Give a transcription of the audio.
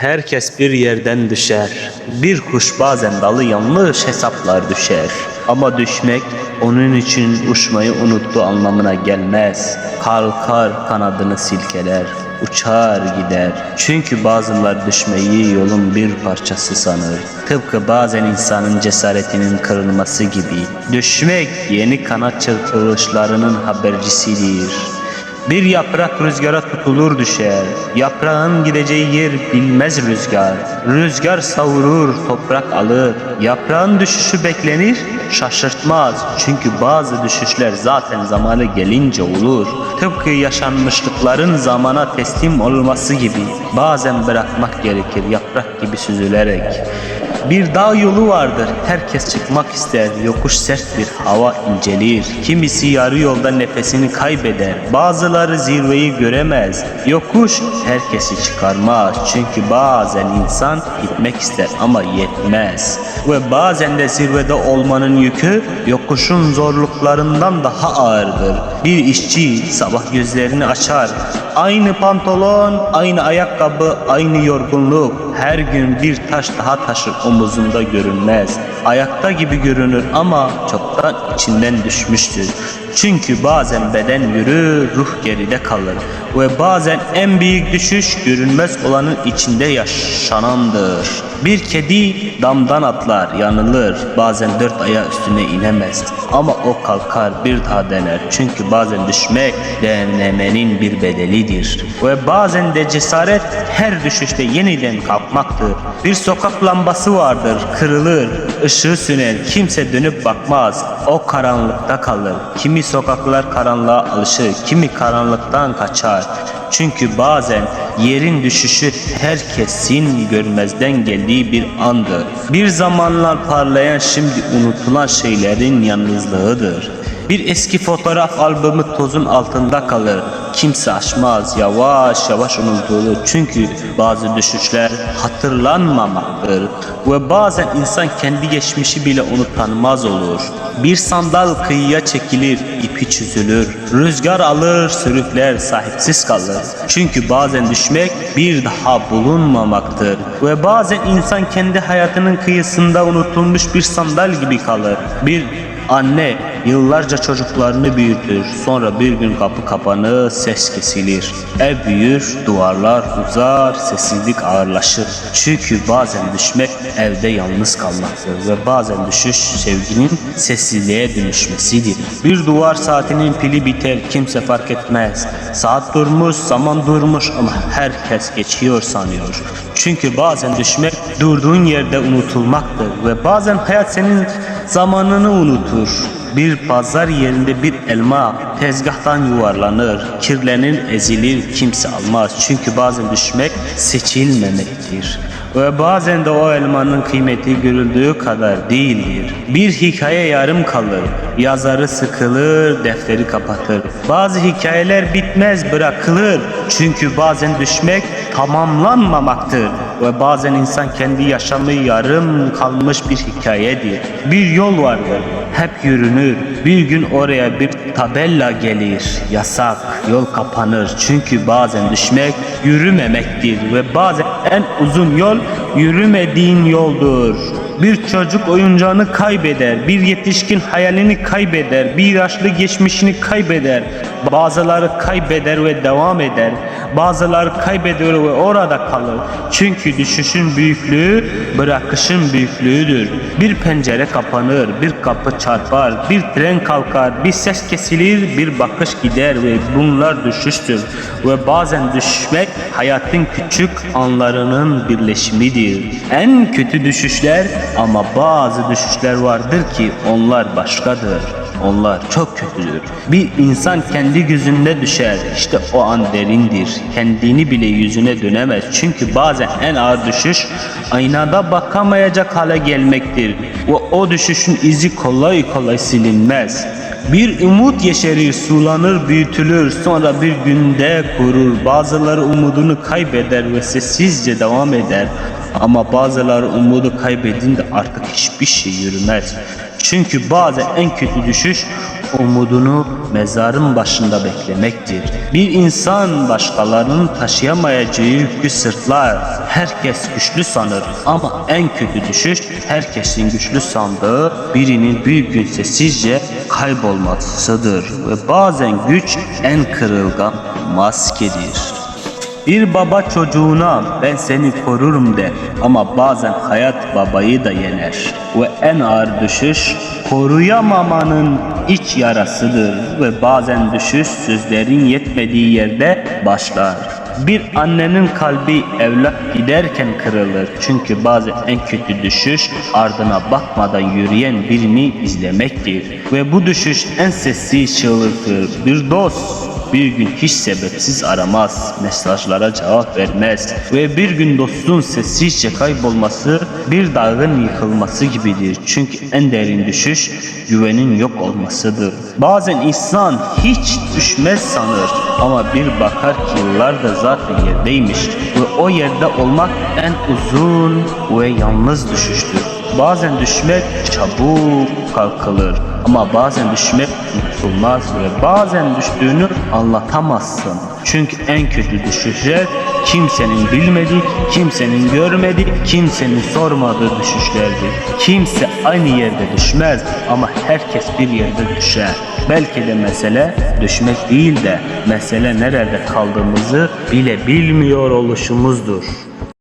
Herkes bir yerden düşer. Bir kuş bazen dalı yanlış hesaplar düşer. Ama düşmek onun için uçmayı unuttu anlamına gelmez. Kalkar kanadını silkeler, uçar gider. Çünkü bazılar düşmeyi yolun bir parçası sanır. Tıpkı bazen insanın cesaretinin kırılması gibi. Düşmek yeni kanat çırpılışlarının habercisidir. Bir yaprak rüzgara tutulur düşer. Yaprağın gideceği yer bilmez rüzgar. Rüzgar savurur, toprak alır. Yaprağın düşüşü beklenir, şaşırtmaz. Çünkü bazı düşüşler zaten zamanı gelince olur. Tıpkı yaşanmışlıkların zamana teslim olması gibi. Bazen bırakmak gerekir yaprak gibi süzülerek. Bir dağ yolu vardır. Herkes çıkmak ister. Yokuş sert bir hava incelir. Kimisi yarı yolda nefesini kaybeder. Bazıları zirveyi göremez. Yokuş herkesi çıkarmaz. Çünkü bazen insan gitmek ister ama yetmez. Ve bazen de zirvede olmanın yükü yokuşun zorluklarından daha ağırdır. Bir işçi sabah gözlerini açar. Aynı pantolon, aynı ayakkabı, aynı yorgunluk. Her gün bir taş daha taşır omuzunda görünmez. Ayakta gibi görünür ama çoktan içinden düşmüştür. Çünkü bazen beden yürür, ruh geride kalır. Ve bazen en büyük düşüş görünmez olanın içinde yaşanandır. Bir kedi damdan atlar, yanılır. Bazen dört ayağı üstüne inemez. Ama o kalkar bir daha dener. Çünkü bazen düşmek denemenin bir bedelidir. Ve bazen de cesaret her düşüşte yeniden kalkmaktır. Bir sokak lambası vardır, kırılır, ışığı söner, kimse dönüp bakmaz. O karanlıkta kalır. Kimi sokaklar karanlığa alışır, kimi karanlıktan kaçar. Çünkü bazen yerin düşüşü herkesin görmezden geldiği bir andır. Bir zamanlar parlayan şimdi unutulan şeylerin yalnızlığıdır. Bir eski fotoğraf albümü tozun altında kalır. Kimse açmaz, yavaş yavaş unutulur. Çünkü bazı düşüşler hatırlanmamaktır. Ve bazen insan kendi geçmişi bile unutanmaz olur. Bir sandal kıyıya çekilir, ipi çözülür. Rüzgar alır, sürükler, sahipsiz kalır. Çünkü bazen düşmek bir daha bulunmamaktır. Ve bazen insan kendi hayatının kıyısında unutulmuş bir sandal gibi kalır. Bir Anne yıllarca çocuklarını büyütür. Sonra bir gün kapı kapanır, ses kesilir. Ev büyür, duvarlar uzar, sessizlik ağırlaşır. Çünkü bazen düşmek evde yalnız kalmaktır ve bazen düşüş sevginin sessizliğe dönüşmesidir. Bir duvar saatinin pili biter, kimse fark etmez. Saat durmuş, zaman durmuş ama herkes geçiyor sanıyor. Çünkü bazen düşmek durduğun yerde unutulmaktır ve bazen hayat senin zamanını unutur. Bir pazar yerinde bir elma tezgahtan yuvarlanır, kirlenir, ezilir, kimse almaz. Çünkü bazen düşmek seçilmemektir. Ve bazen de o elmanın kıymeti görüldüğü kadar değildir. Bir hikaye yarım kalır, yazarı sıkılır, defteri kapatır. Bazı hikayeler bitmez, bırakılır. Çünkü bazen düşmek tamamlanmamaktır. Ve bazen insan kendi yaşamı yarım kalmış bir hikayedir. Bir yol vardır, hep yürünür. Bir gün oraya bir tabela gelir, yasak, yol kapanır. Çünkü bazen düşmek yürümemektir ve bazen en uzun yol yürümediğin yoldur. Bir çocuk oyuncağını kaybeder, bir yetişkin hayalini kaybeder, bir yaşlı geçmişini kaybeder. Bazıları kaybeder ve devam eder. Bazıları kaybeder ve orada kalır. Çünkü düşüşün büyüklüğü bırakışın büyüklüğüdür. Bir pencere kapanır, bir kapı çarpar, bir tren kalkar, bir ses kesilir, bir bakış gider ve bunlar düşüştür. Ve bazen düşmek hayatın küçük anlarının birleşimidir. En kötü düşüşler ama bazı düşüşler vardır ki onlar başkadır. Onlar çok kötüdür. Bir insan kendi gözünde düşer. İşte o an derindir. Kendini bile yüzüne dönemez. Çünkü bazen en ağır düşüş aynada bakamayacak hale gelmektir. Ve o düşüşün izi kolay kolay silinmez. Bir umut yeşerir, sulanır, büyütülür, sonra bir günde kurur. Bazıları umudunu kaybeder ve sessizce devam eder. Ama bazıları umudu kaybedince artık hiçbir şey yürümez. Çünkü bazen en kötü düşüş umudunu mezarın başında beklemektir. Bir insan başkalarının taşıyamayacağı yükü sırtlar. Herkes güçlü sanır ama en kötü düşüş herkesin güçlü sandığı birinin bir gün sessizce kaybolmasıdır. Ve bazen güç en kırılgan maskedir. Bir baba çocuğuna ben seni korurum der ama bazen hayat babayı da yener. Ve en ağır düşüş koruyamamanın iç yarasıdır ve bazen düşüş sözlerin yetmediği yerde başlar. Bir annenin kalbi evlat giderken kırılır çünkü bazen en kötü düşüş ardına bakmadan yürüyen birini izlemektir. Ve bu düşüş en sessiz çığlıktır. Bir dost bir gün hiç sebepsiz aramaz, mesajlara cevap vermez ve bir gün dostun sessizce kaybolması bir dağın yıkılması gibidir. Çünkü en derin düşüş güvenin yok olmasıdır. Bazen insan hiç düşmez sanır ama bir bakar ki yıllar da zaten yerdeymiş ve o yerde olmak en uzun ve yalnız düşüştür. Bazen düşmek çabuk kalkılır ama bazen düşmek unutulmaz ve bazen düştüğünü anlatamazsın. Çünkü en kötü düşüşler kimsenin bilmediği, kimsenin görmediği, kimsenin sormadığı düşüşlerdir. Kimse aynı yerde düşmez ama herkes bir yerde düşer. Belki de mesele düşmek değil de mesele nerede kaldığımızı bile bilmiyor oluşumuzdur.